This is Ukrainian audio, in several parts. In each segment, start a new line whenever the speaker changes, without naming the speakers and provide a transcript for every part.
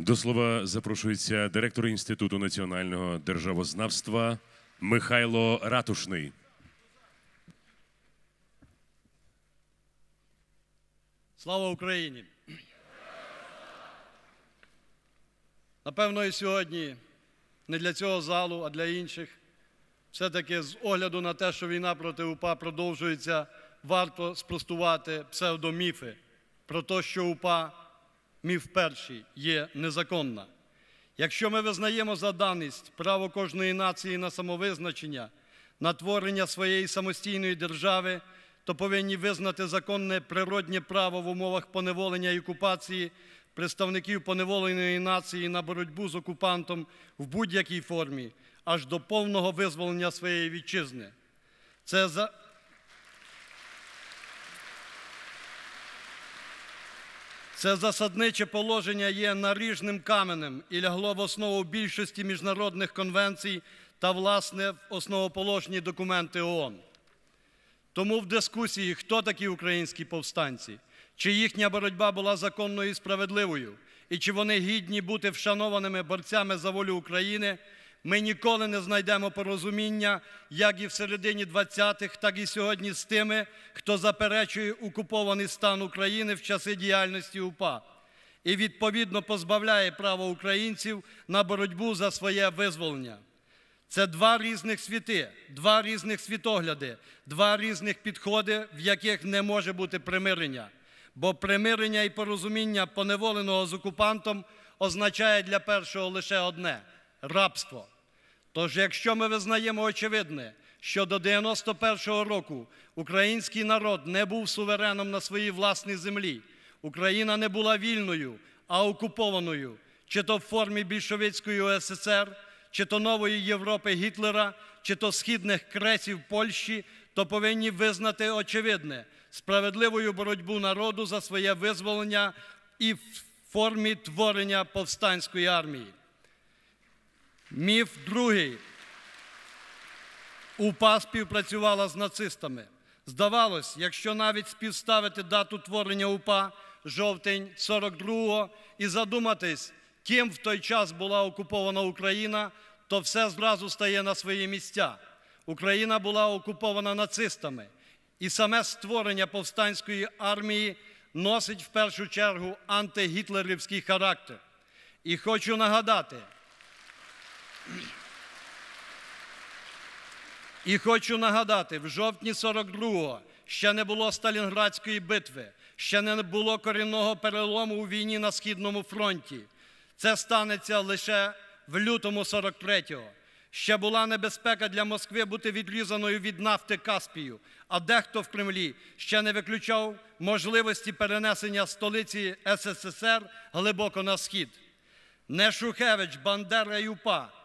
До слова запрошується директор Інституту національного державознавства Михайло Ратушний.
Слава Україні! Напевно, і сьогодні не для цього залу, а для інших. Все-таки з огляду на те, що війна проти УПА продовжується, варто спростувати псевдоміфи про те, що УПА міф перший є незаконна. Якщо ми визнаємо за даність право кожної нації на самовизначення, на творення своєї самостійної держави, то повинні визнати законне природнє право в умовах поневолення і окупації представників поневоленої нації на боротьбу з окупантом в будь-якій формі, аж до повного визволення своєї вітчизни. Це Це засадниче положення є наріжним каменем і лягло в основу більшості міжнародних конвенцій та, власне, в основоположні документи ООН. Тому в дискусії, хто такі українські повстанці, чи їхня боротьба була законною і справедливою, і чи вони гідні бути вшанованими борцями за волю України, ми ніколи не знайдемо порозуміння, як і в середині 20-х, так і сьогодні з тими, хто заперечує окупований стан України в часи діяльності УПА і відповідно позбавляє права українців на боротьбу за своє визволення. Це два різних світи, два різних світогляди, два різних підходи, в яких не може бути примирення. Бо примирення і порозуміння поневоленого з окупантом означає для першого лише одне рабство. Тож, якщо ми визнаємо очевидне, що до 91-го року український народ не був сувереном на своїй власній землі, Україна не була вільною, а окупованою, чи то в формі більшовицької УССР, чи то нової Європи Гітлера, чи то східних кресів Польщі, то повинні визнати очевидне справедливою боротьбу народу за своє визволення і в формі творення повстанської армії. Міф другий. УПА співпрацювала з нацистами. Здавалось, якщо навіть співставити дату творення УПА жовтень 42-го і задуматись, ким в той час була окупована Україна, то все зразу стає на свої місця. Україна була окупована нацистами, і саме створення повстанської армії носить в першу чергу антигітлерівський характер. І хочу нагадати, І хочу нагадати, в жовтні 42-го ще не було Сталінградської битви, ще не було корінного перелому у війні на Східному фронті. Це станеться лише в лютому 43-го. Ще була небезпека для Москви бути відрізаною від нафти Каспію, а дехто в Кремлі ще не виключав можливості перенесення столиці СССР глибоко на схід. Не Шухевич, Бандера і УПА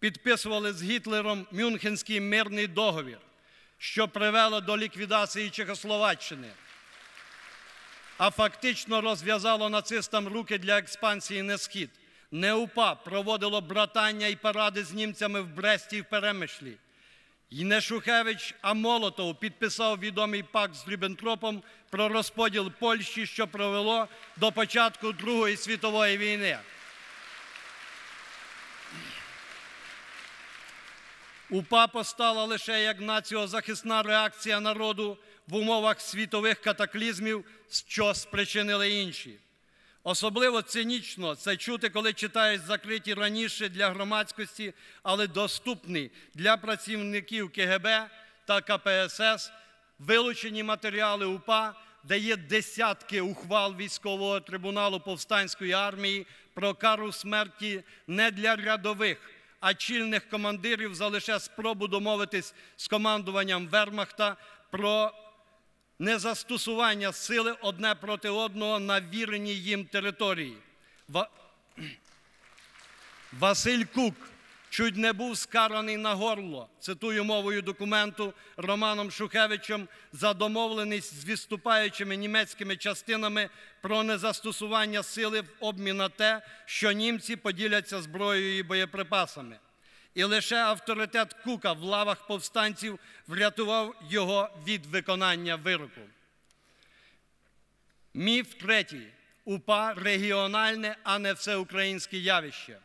підписували з Гітлером Мюнхенський мирний договір, що привело до ліквідації Чехословаччини, а фактично розв'язало нацистам руки для експансії на схід. Не УПА проводило братання і паради з німцями в Бресті і в Перемишлі. І не Шухевич, а Молотов підписав відомий пакт з Ріббентропом про розподіл Польщі, що провело до початку Другої світової війни. УПА постала лише як націозахисна реакція народу в умовах світових катаклізмів, що спричинили інші. Особливо цинічно це чути, коли читають закриті раніше для громадськості, але доступні для працівників КГБ та КПСС вилучені матеріали УПА, де є десятки ухвал військового трибуналу повстанської армії про кару смерті не для рядових а чільних командирів за лише спробу домовитись з командуванням Вермахта про незастосування сили одне проти одного на віреній їм території. Ва... Василь Кук чуть не був скараний на горло, цитую мовою документу Романом Шухевичем, за домовленість з відступаючими німецькими частинами про незастосування сили в обмін на те, що німці поділяться зброєю і боєприпасами. І лише авторитет Кука в лавах повстанців врятував його від виконання вироку. Міф третій. УПА регіональне, а не всеукраїнське явище.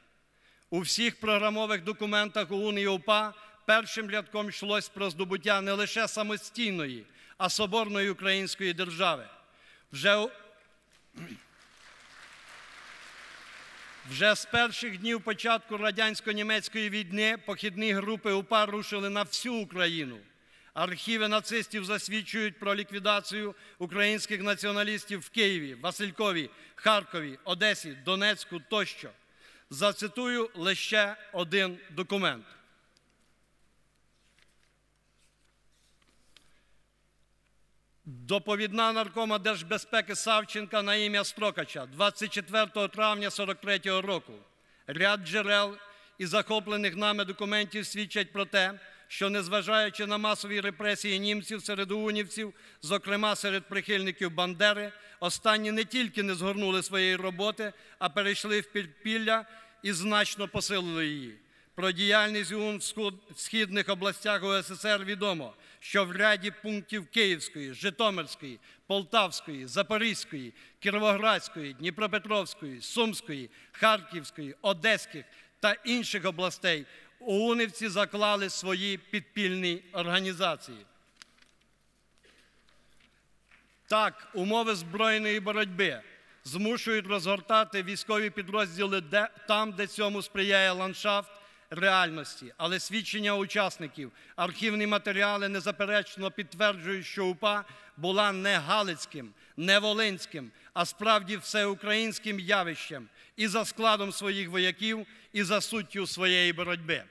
У всіх програмових документах ОУН і УПА першим рядком йшлось про здобуття не лише самостійної, а соборної української держави. Вже, вже з перших днів початку радянсько-німецької війни похідні групи УПА рушили на всю Україну. Архіви нацистів засвідчують про ліквідацію українських націоналістів в Києві, Василькові, Харкові, Одесі, Донецьку тощо. Зацитую лише один документ. Доповідна наркома Держбезпеки Савченка на ім'я Строкача 24 травня 43 року. Ряд джерел і захоплених нами документів свідчать про те, що незважаючи на масові репресії німців серед унівців, зокрема серед прихильників Бандери, останні не тільки не згорнули своєї роботи, а перейшли в підпілля і значно посилили її. Про діяльність ОУН в в східних областях УССР відомо, що в ряді пунктів Київської, Житомирської, Полтавської, Запорізької, Кіровоградської, Дніпропетровської, Сумської, Харківської, Одеських та інших областей ОУНівці заклали свої підпільні організації. Так, умови збройної боротьби змушують розгортати військові підрозділи де, там, де цьому сприяє ландшафт реальності. Але свідчення учасників, архівні матеріали незаперечно підтверджують, що УПА була не Галицьким, не Волинським, а справді всеукраїнським явищем і за складом своїх вояків, і за суттю своєї боротьби.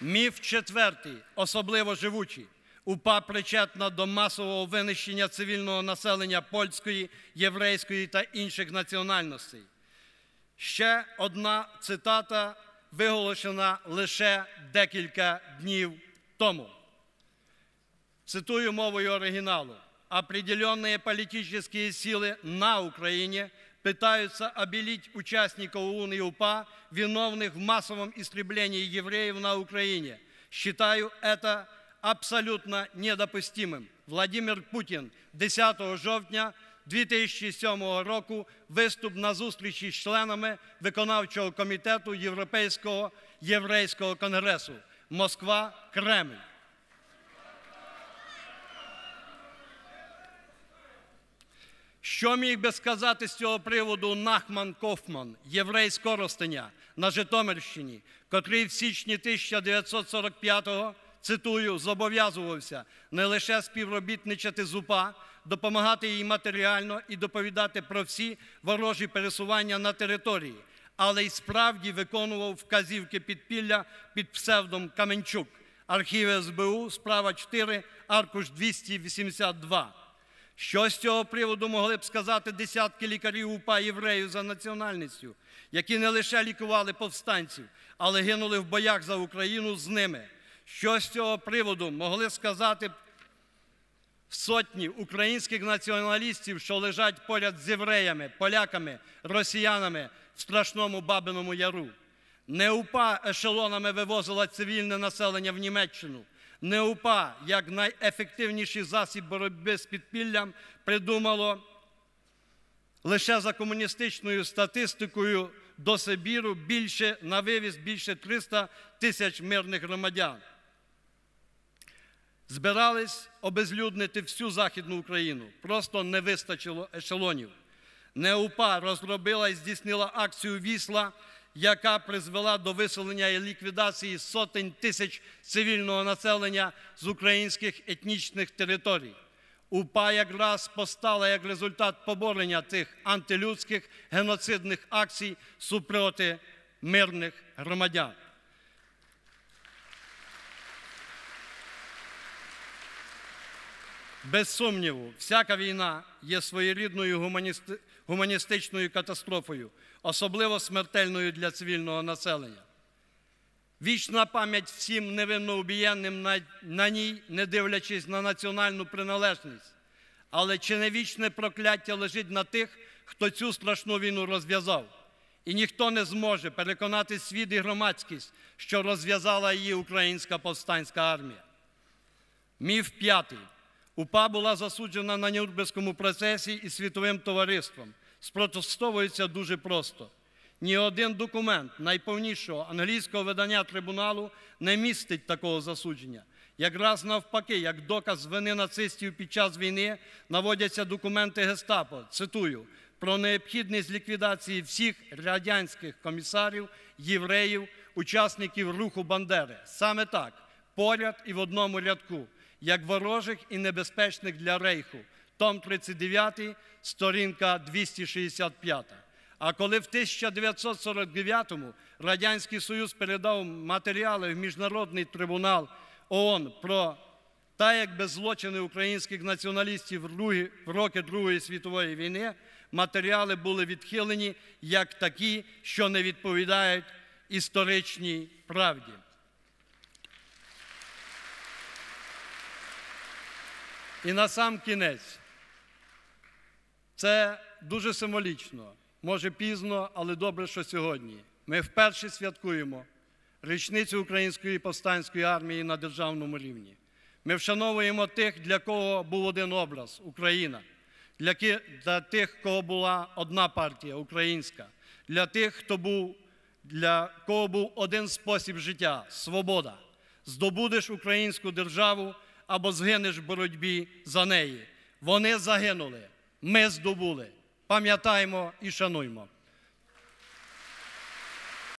Міф четвертий, особливо живучий. УПА причетна до масового винищення цивільного населення польської, єврейської та інших національностей. Ще одна цитата виголошена лише декілька днів тому. Цитую мовою оригиналу Определенные политические силы на Украине пытаются обелить участников ОУН и УПА, виновных в массовом истреблении евреев на Украине. Считаю это абсолютно недопустимим. Владимир Путін 10 жовтня 2007 року виступ на зустрічі з членами виконавчого комітету Європейського єврейського конгресу. Москва, Кремль. Що міг би сказати з цього приводу Нахман Кофман, єврей з Коростеня на Житомирщині, котрий в січні 1945-го, цитую, зобов'язувався не лише співробітничати з УПА, допомагати їй матеріально і доповідати про всі ворожі пересування на території, але й справді виконував вказівки підпілля під псевдом Каменчук. Архів СБУ, справа 4, аркуш 282. Що з цього приводу могли б сказати десятки лікарів УПА євреїв за національністю, які не лише лікували повстанців, але гинули в боях за Україну з ними? Що з цього приводу могли сказати б сотні українських націоналістів, що лежать поряд з євреями, поляками, росіянами в страшному Бабиному Яру? Не УПА ешелонами вивозила цивільне населення в Німеччину. Не УПА, як найефективніший засіб боротьби з підпіллям, придумало лише за комуністичною статистикою до Сибіру більше на вивіз більше 300 тисяч мирних громадян. Збирались обезлюднити всю Західну Україну. Просто не вистачило ешелонів. НЕУПА розробила і здійснила акцію Вісла, яка призвела до виселення і ліквідації сотень тисяч цивільного населення з українських етнічних територій. УПА якраз постала як результат поборення тих антилюдських геноцидних акцій супроти мирних громадян. Без сумніву, всяка війна є своєрідною гуманісти- гуманістичною катастрофою, особливо смертельною для цивільного населення. Вічна пам'ять всім невинно убієнним на, ній, не дивлячись на національну приналежність. Але чи не вічне прокляття лежить на тих, хто цю страшну війну розв'язав? І ніхто не зможе переконати світ і громадськість, що розв'язала її українська повстанська армія. Міф п'ятий. УПА була засуджена на Нюрнберзькому процесі і світовим товариством. Спротестовується дуже просто. Ні один документ найповнішого англійського видання трибуналу не містить такого засудження. Якраз навпаки, як доказ вини нацистів під час війни наводяться документи Гестапо, цитую, про необхідність ліквідації всіх радянських комісарів, євреїв, учасників руху Бандери. Саме так, поряд і в одному рядку, як ворожих і небезпечних для рейху. Том 39, сторінка 265. А коли в 1949-му Радянський Союз передав матеріали в Міжнародний трибунал ООН про та якби злочини українських націоналістів в роки Другої світової війни, матеріали були відхилені як такі, що не відповідають історичній правді. І на сам кінець. Це дуже символічно. Може пізно, але добре, що сьогодні. Ми вперше святкуємо річницю Української повстанської армії на державному рівні. Ми вшановуємо тих, для кого був один образ Україна, для, ки- для тих, кого була одна партія українська, для тих, хто був, для кого був один спосіб життя свобода. Здобудеш українську державу або згинеш в боротьбі за неї. Вони загинули, ми здобули. Пам'ятаємо і шануймо.